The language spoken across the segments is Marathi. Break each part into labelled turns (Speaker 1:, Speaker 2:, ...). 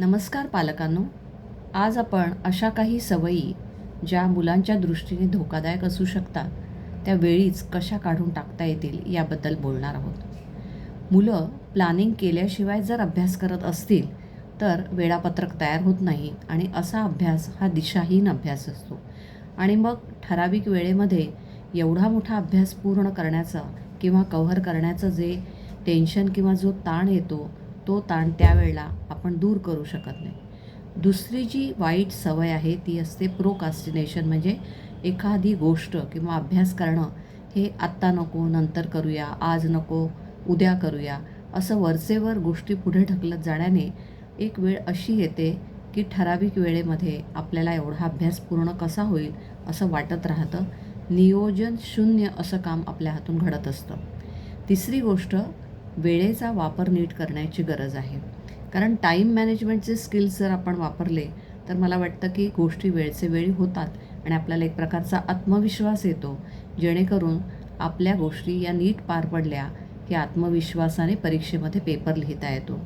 Speaker 1: नमस्कार पालकांनो. आज आपण अशा काही सवयी ज्या मुलांच्या दृष्टीने धोकादायक असू शकतात त्या वेळीच कशा काढून टाकता येतील याबद्दल बोलणार आहोत. मुलं प्लॅनिंग केल्याशिवाय जर अभ्यास करत असतील तर वेळापत्रक तयार होत नाही आणि असा अभ्यास हा दिशाहीन अभ्यास असतो. आणि मग ठराविक वेळेमध्ये एवढा मोठा अभ्यास पूर्ण करण्याचा किंवा कव्हर करण्याचं जे टेन्शन किंवा जो ताण येतो तो ताण त्यावेळेला आपण दूर करू शकत नाही. दुसरी जी वाईट सवय आहे ती असते प्रोकास्टिनेशन म्हणजे एखादी गोष्ट किंवा अभ्यास करणं हे आत्ता नको नंतर करूया आज नको उद्या करूया असं वरचेवर गोष्टी पुढे ढकलत जाण्याने एक वेळ अशी येते की ठराविक वेळेमध्ये आपल्याला एवढा अभ्यास पूर्ण कसा होईल असं वाटत राहतं. नियोजन शून्य असं काम आपल्या हातून घडत असतं. तिसरी गोष्ट वेळेचा वापर नीट करण्याची गरज आहे. कारण टाईम मॅनेजमेंटचे स्किल्स जर आपण वापरले तर मला वाटतं की गोष्टी वेळचे वेळी होतात आणि आपल्याला एक प्रकारचा आत्मविश्वास येतो. जेणेकरून आपल्या गोष्टी या नीट पार पडल्या की आत्मविश्वासाने परीक्षेमध्ये पेपर लिहिता येतो.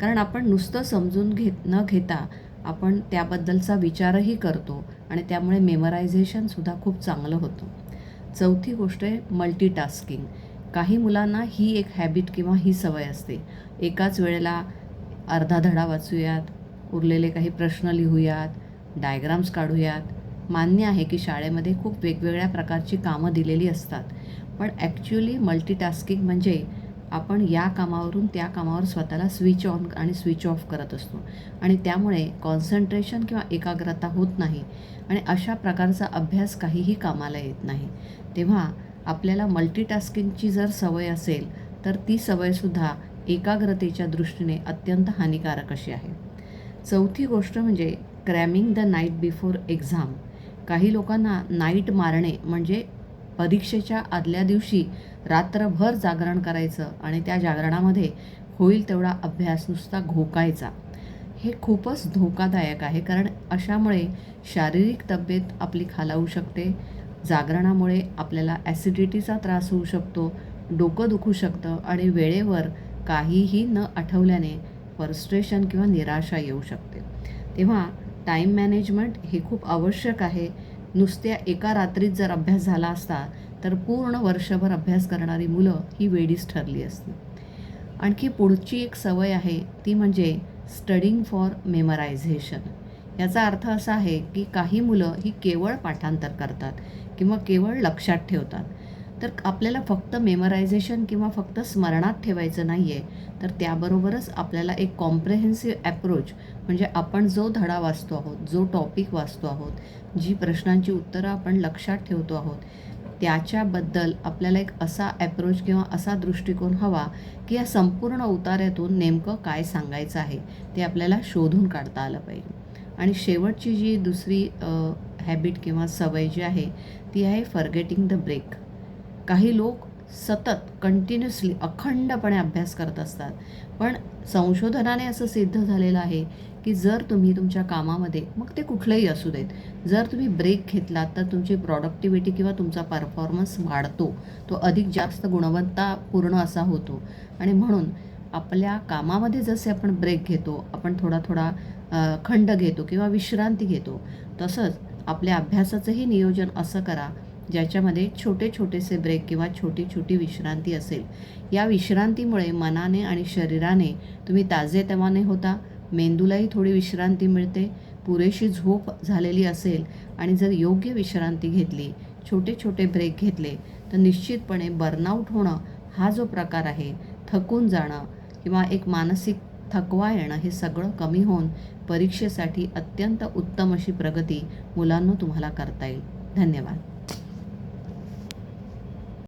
Speaker 1: कारण आपण नुसतं समजून घेत न घेता आपण त्याबद्दलचा विचारही करतो आणि त्यामुळे मेमरायझेशनसुद्धा खूप चांगलं होतं. चौथी गोष्ट आहे मल्टीटास्किंग काही मुलांना ही एक हॅबिट किंवा ही सवय असते. एकाच वेळेला अर्धा धडा वाचूयात उरलेले काही प्रश्न लिहूयात डायग्राम्स काढूयात. मान्य आहे की शाळेमध्ये खूप वेगवेगळ्या प्रकारची कामं दिलेली असतात. पण ॲक्च्युली मल्टीटास्किंग म्हणजे आपण या कामावरून त्या कामावर स्वतःला स्विच ऑन आणि स्विच ऑफ करत असतो. आणि त्यामुळे कॉन्सन्ट्रेशन किंवा एकाग्रता होत नाही आणि अशा प्रकारचा अभ्यास काहीही कामाला येत नाही. तेव्हा आपल्याला मल्टीटास्किंगची जर सवय असेल तर ती सवयसुद्धा एकाग्रतेच्या दृष्टीने अत्यंत हानिकारक अशी आहे. चौथी गोष्ट म्हणजे cramming the night before exam काही लोकांना नाईट मारणे म्हणजे परीक्षेच्या आदल्या दिवशी रात्रभर जागरण करायचं आणि त्या जागरणामध्ये होईल तेवढा अभ्यास नुसता घोकायचा. हे खूपच धोकादायक आहे कारण अशामुळे शारीरिक तब्येत आपली खालावू शकते जागरणामुळे आपल्याला ॲसिडिटीचा त्रास होऊ शकतो डोकं दुखू शकतं आणि वेळेवर काहीही न आठवल्याने फ्रस्ट्रेशन किंवा निराशा येऊ शकते. तेव्हा टाईम मॅनेजमेंट हे खूप आवश्यक आहे. नुसत्या एका रात्रीत जर अभ्यास झाला असता तर पूर्ण वर्षभर अभ्यास करणारी मुलं ही वेडीच ठरली असती. आणखी पुढची एक सवय आहे ती म्हणजे स्टडिंग फॉर मेमरायझेशन याचा अर्थ असा आहे की काही मुलं ही केवळ पाठांतर करतात किंवा केवळ लक्षात ठेवतात. तर आपल्याला फक्त मेमरायझेशन किंवा फक्त स्मरणात ठेवायचं नाही आहे तर त्याबरोबरच आपल्याला एक कॉम्प्रेहेन्सिव्ह ॲप्रोच म्हणजे आपण जो धडा वाचतो आहोत जो टॉपिक वाचतो आहोत जी प्रश्नांची उत्तरं आपण लक्षात ठेवतो आहोत त्याच्याबद्दल आपल्याला एक असा ॲप्रोच किंवा असा दृष्टिकोन हवा की या संपूर्ण उतार्यातून नेमकं काय सांगायचं आहे ते आपल्याला शोधून काढता आलं पाहिजे. आणि शेवटची जी दुसरी हॅबिट किंवा सवय जी आहे ती आहे फर्गेटिंग द ब्रेक काही लोक सतत कंटिन्युअसली अखंडपणे अभ्यास करत असतात. पण संशोधनाने असं सिद्ध झालेलं आहे की जर तुम्ही तुमच्या कामामध्ये मग ते कुठलंही असू देत जर तुम्ही ब्रेक घेतलात तर तुमची प्रॉडक्टिव्हिटी किंवा तुमचा परफॉर्मन्स वाढतो. तो अधिक जास्त गुणवत्तापूर्ण असा होतो. आणि म्हणून आपल्या कामामध्ये जसे आपण ब्रेक घेतो आपण थोडा थोडा खंड घेतो किंवा विश्रांती घेतो. तसंच आपल्या अभ्यासाचंही नियोजन असं करा ज्याच्यामध्ये छोटे छोटेसे ब्रेक किंवा छोटी छोटी विश्रांती असेल. या विश्रांतीमुळे मनाने आणि शरीराने तुम्ही ताजेतवाने होता मेंदूलाही थोडी विश्रांती मिळते पुरेशी झोप झालेली असेल आणि जर योग्य विश्रांती घेतली छोटे छोटे ब्रेक घेतले तर निश्चितपणे बर्नआउट होणं हा जो प्रकार आहे थकून जाणं किंवा एक मानसिक थकवा येणं हे सगळं कमी होऊन परीक्षेसाठी अत्यंत उत्तम अशी प्रगती मुलांना तुम्हाला करता येईल. धन्यवाद.